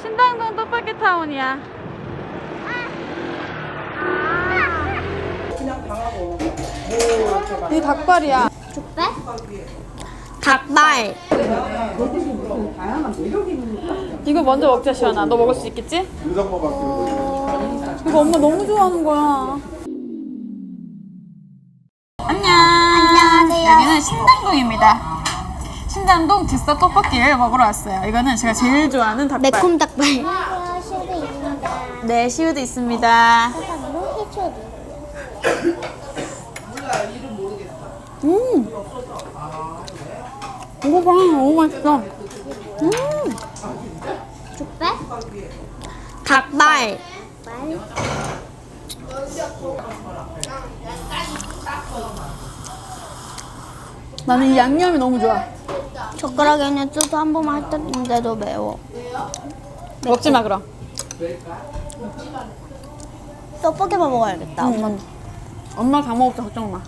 신당동 떡볶이 타운이야. 이 닭발이야. 족발? 닭발. 이거 먼저 먹자 시원아. 너 먹을 수 있겠지? 이거 엄마 너무 좋아하는 거야. 안녕. 안녕하세요. 여기는 신당동입니다. 신당동 즉석 떡볶이를 먹으러 왔어요. 이거는 제가 제일 좋아하는 닭발. 매콤 닭발. 슈도 있습니다. 네, 시우도 있습니다. 사탕으로. 음. 이거 봐, 너무 맛있어. 음. 족발? 닭발. 나는 이 양념이 너무 좋아. 젓가락에는 쪄서 한 번만 했는데도 매워. 먹지 마 그럼. 떡볶이만 먹어야겠다. 응. 엄마 다 먹을게 걱정 마.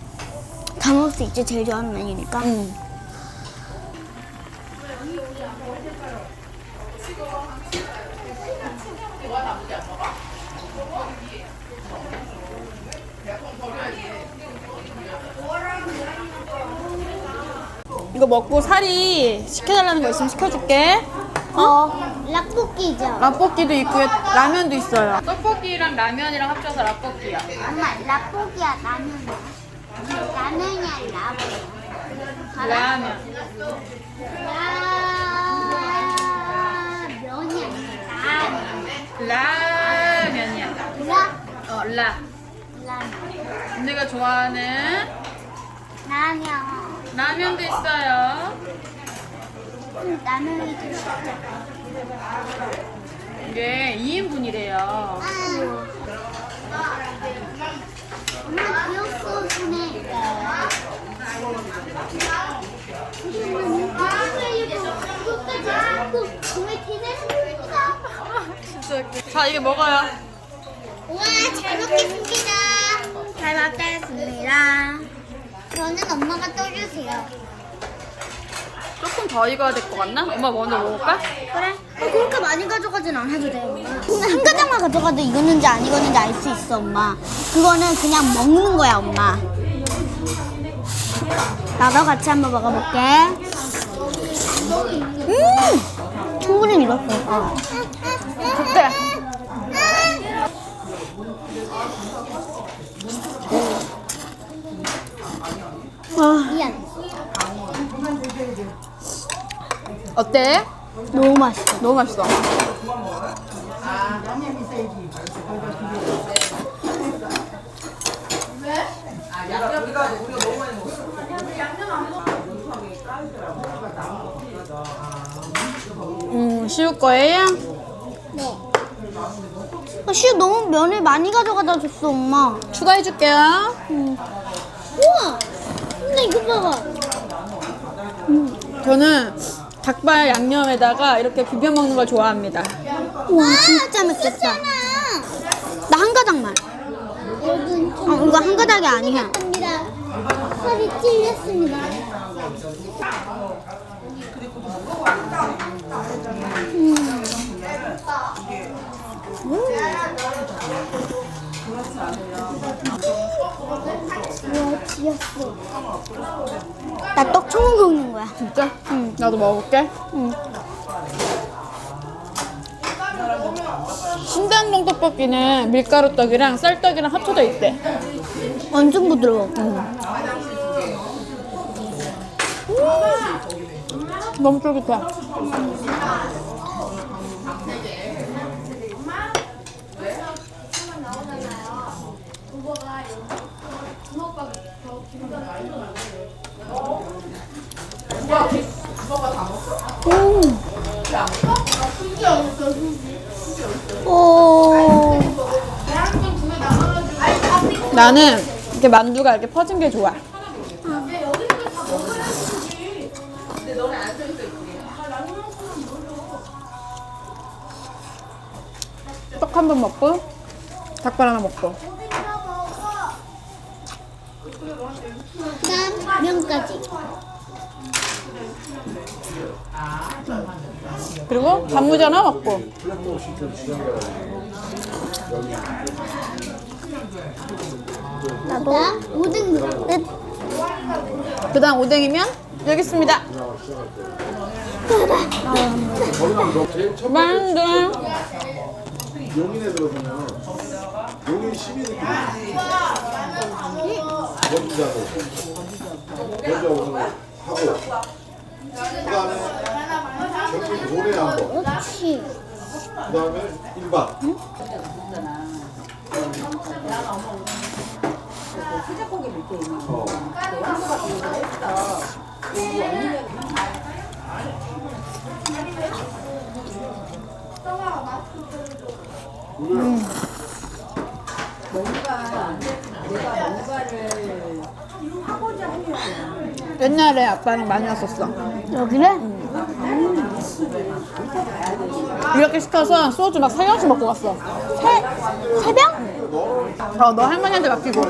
다 먹을 수 있지. 제일 좋아하는 메뉴니까. 응. 이거 먹고 살이 시켜달라는 거 있으면 시켜줄게. 어, 라볶이죠. 라볶이도 있고요, 라면도 있어요. 떡볶이랑 라면이랑 합쳐서 라볶이야. 엄마, 라볶이야, 라면이야. 라면이야, 라볶이. 라면. 라면이 아니라 라면이야. 라. 어, 라. 라면. 언니가 좋아하는 라면. 라면도 있어요. 음, 라면이 더 쉽죠. 이게 2인분이래요. 엄마 정말 대단합니다. 자, 이게 먹어요. 우와 잘 먹겠습니다. 잘 먹겠습니다. 저는 엄마가 떠주세요. 조금 더 익어야 될 것 같나? 엄마 먼저 먹을까? 그래? 어, 그렇게 많이 가져가진 않아도 돼, 엄마. 한 가닥만 가져가도 익었는지 안 익었는지 알 수 있어, 엄마. 그거는 그냥 먹는 거야, 엄마. 나도 같이 한번 먹어볼게. 음! 충분히 익었어. 그때. 미안. 어때? 너무 맛있어. 너무 맛있어. 음, 쉬울 거예요? 네. 아, 슈 너무 면을 많이 가져가다 줬어, 엄마. 추가해줄게요. 우와! 이거 봐봐. 저는 닭발 양념에다가 이렇게 비벼 먹는 걸 좋아합니다. 와, 진짜 맛있겠다. 나 한 가닥만. 어, 이거 한 가닥이 아니야. 살이 찔렸습니다. 와, 지었어. 나 떡 처음 먹는 거야. 진짜? 응. 나도 먹어볼게. 응. 신당동 떡볶이는 밀가루 떡이랑 쌀떡이랑 합쳐져 있대. 완전 부드러워. 너무 쫄깃해. 오. 나는 이렇게 만두가 이렇게 퍼진 게 좋아. 떡 한 번 먹고 닭발 하나 먹고. 그다음 면까지. 그리고 단무지 하나 먹고. 나도 오뎅 끝. 그다음 오뎅이면 여기 있습니다. 만두. 용인에 들어서면 용인 시민들끼리 먼저 하고 먼저 하고 하고 그다음에 경기 노래 한 번 그렇지. 그다음에 1박 어. 옛날에 아빠랑 많이 왔었어. 여기는 이렇게 시켜서 소주 막세 병씩 먹고 갔어. 세 세 병? 어, 너 할머니한테 맡기고.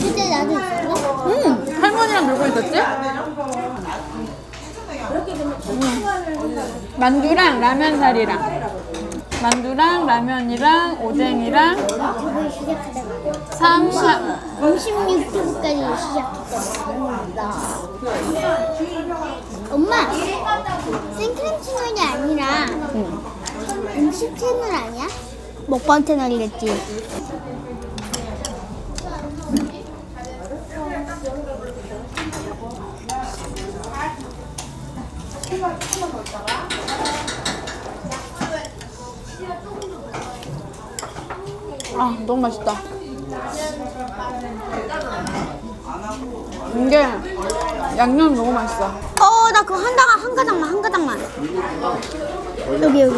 그때 나도 있었어? 응, 할머니랑 놀고 있었지? 음. 만두랑 라면 사리랑. 만두랑 라면이랑 오뎅이랑 그걸 시작하다가 삼 56초까지 시작했다. 엄마, 생크림 채널이 아니라 음식 채널 아니야? 먹방 채널이겠지. 아, 너무 맛있다. 이게 양념 너무 맛있어. 어, 나 그거 한 가닥, 한 가닥만, 한 가닥만. 여기, 여기.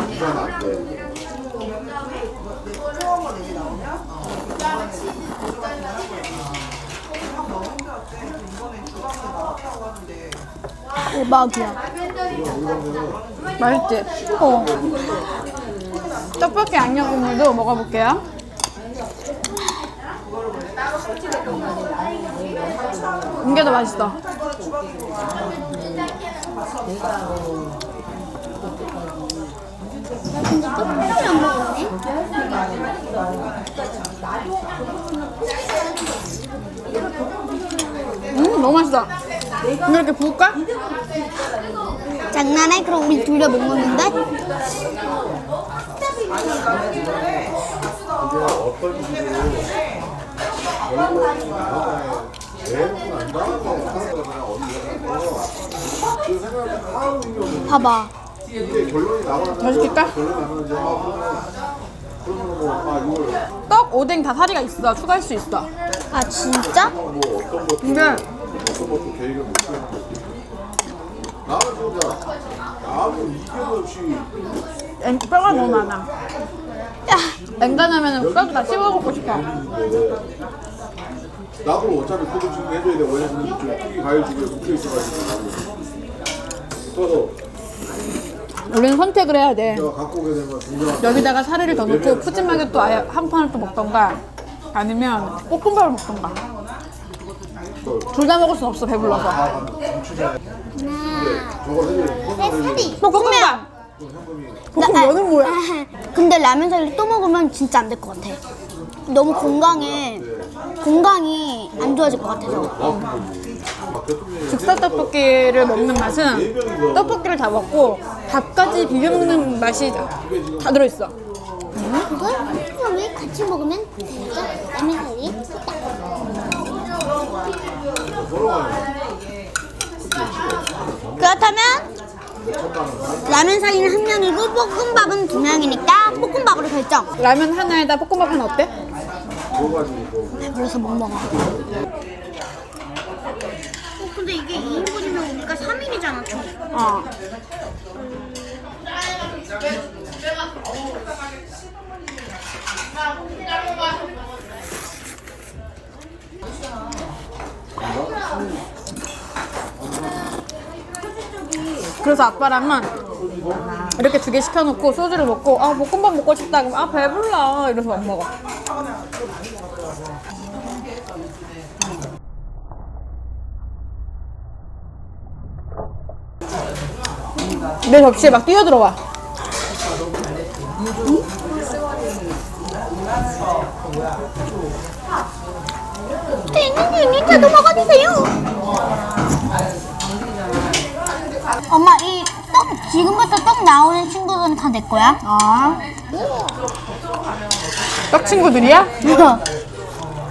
대박이야. 맛있지? 어. 떡볶이 양념 국물도 먹어볼게요. 이게 더 맛있어. 나 근데 떡볶이 안 먹었네. 음, 너무 맛있어. 이렇게 부을까? 장난해? 그럼 우리 둘 다 못 먹는데? 봐봐. 더 시킬까? 떡, 오뎅 다 사리가 있어. 추가할 수 있어. 아, 진짜? 근데 어떤 것도 계획을 못 세우는 거지. 나는 진짜 아무 이견 없이 엔- 뼈가 너무 많아. 냉간하면 뼈도 다 씹어 먹고 싶어. 나도 어차피 코드 지금 해줘야 돼. 왜냐면 이쪽 특이 과일 중에 묶여 있어가지고. 그래서 우리는 선택을 해야 돼. 내가 갖고 오게 되면 중간 여기다가 사리를 더 넣고 푸짐하게 또 아예 한 판을 또 먹던가 아니면 볶음밥을 먹던가 둘 다 먹을 순 없어 배불러서 하나, 저걸 해줘야 돼. 셋, 사리. 볶음밥! 볶음 너는 뭐야? 근데 라면 사리 또 먹으면 진짜 안 될 것 같아. 너무 건강에 건강이 안 좋아질 것 같아서. 즉석 떡볶이를 먹는 맛은 떡볶이를 다 먹고 밥까지 비벼 먹는 맛이 다 들어있어 그걸 그걸 같이 먹으면 되죠? 라면 사리. 그렇다면 라면 사리는 한 명이고 볶음밥은 두 명이니까 볶음밥으로 결정. 라면 하나에다 볶음밥 하나 어때? 배불러서 못 먹어. 어, 근데 이게 2인분이면 우리가 3인이잖아, 총. 어 그래서 아빠랑은 이렇게 두 개 시켜놓고 소주를 먹고 아 볶음밥 먹고 싶다 그럼 아 배불러 이래서 안 먹어. 내 접시에 막 뛰어들어와 저도 먹어주세요. 엄마 이 떡 지금부터 떡 나오는 친구들은 다 내 거야? 아. 떡 친구들이야?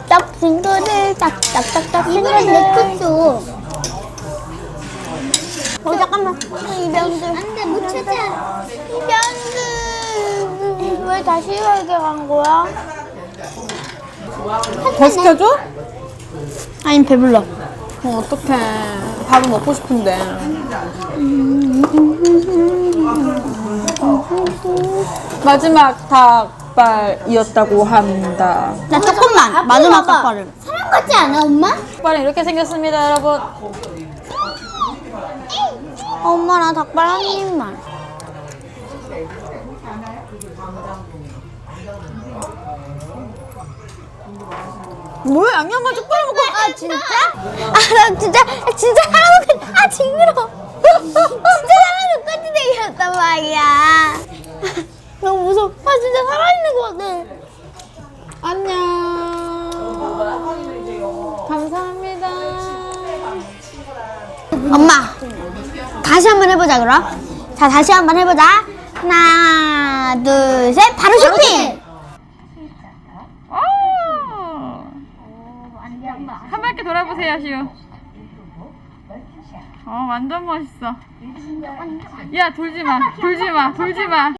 떡 친구들 딱 딱 딱딱 친구들 내 것도. 어 잠깐만 이병들 안 돼 못 찾아 이병들 왜 다시 여기 간 거야? 더 시켜줘? 아니 배불러. 어, 어떡해. 밥은 먹고 싶은데. 마지막 닭발이었다고 합니다. 나 조금만. 마지막 닭발을 사람 같지 않아 엄마? 닭발은 이렇게 생겼습니다 여러분. 엄마 나 닭발 한 입만 뭐야 양념만 쭉 뿌려 먹고 아 진짜? 아 나 진짜 진짜 사람 같아 아 징그러. 진짜 사람 똑같이 생겼단 말이야. 너무 무서워. 아 진짜 살아있는 거 같아. 안녕. 감사합니다. 엄마 다시 한번 해보자 그럼. 자 다시 한번 해보자. 하나 둘 셋. 바로 쇼핑 한 바퀴 돌아보세요 시우 어 완전 멋있어. 야 돌지 마 돌지 마 돌지 마